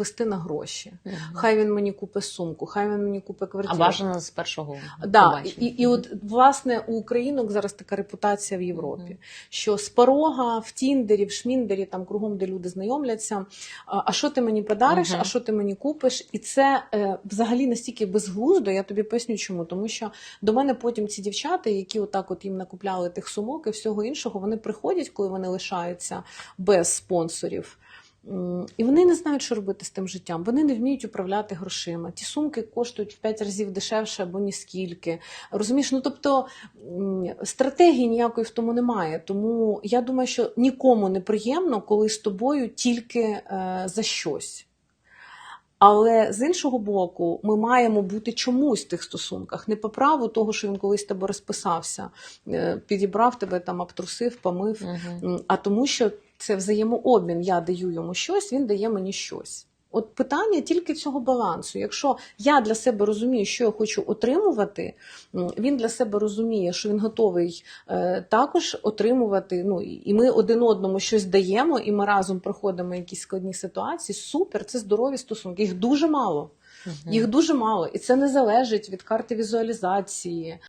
розвести на гроші. Мгм. Хай він мені купить сумку, хай він мені купить А квартиру. бажано з першого Да, і, і от власне у українок зараз така репутація в Європі, Мгм. що з порога в Тіндері, в Шміндері, там кругом, де люди знайомляться. А а що ти мені подариш, Мгм. а що ти мені купиш? І це е, взагалі настільки безглуздо. Я тобі поясню, чому. Тому що до мене потім ці дівчата, які отак от їм накупляли тих сумок і всього іншого, вони приходять, коли вони лишаються без спонсорів. І вони не знають, що робити з тим життям. Вони не вміють управляти грошима. Ті сумки коштують в 5 разів дешевше або ні скільки. Розумієш, ну тобто стратегії ніякої в тому немає. Тому я думаю, що нікому не приємно, коли з тобою тільки е, за щось. Але з іншого боку, ми маємо бути чомусь в тих стосунках, не по праву того, що він колись тебе розписався, е, підібрав тебе там, обтрусив, помив. М, а тому, що це взаємообмін. Я даю йому щось, він дає мені щось. От питання тільки цього балансу. Якщо я для себе розумію, що я хочу отримувати, він для себе розуміє, що він готовий е, також отримувати. Ну і ми один одному щось даємо, і ми разом проходимо якісь складні ситуації. Супер, це здорові стосунки. Їх дуже мало. Їх дуже мало, і це не залежить від карти візуалізації.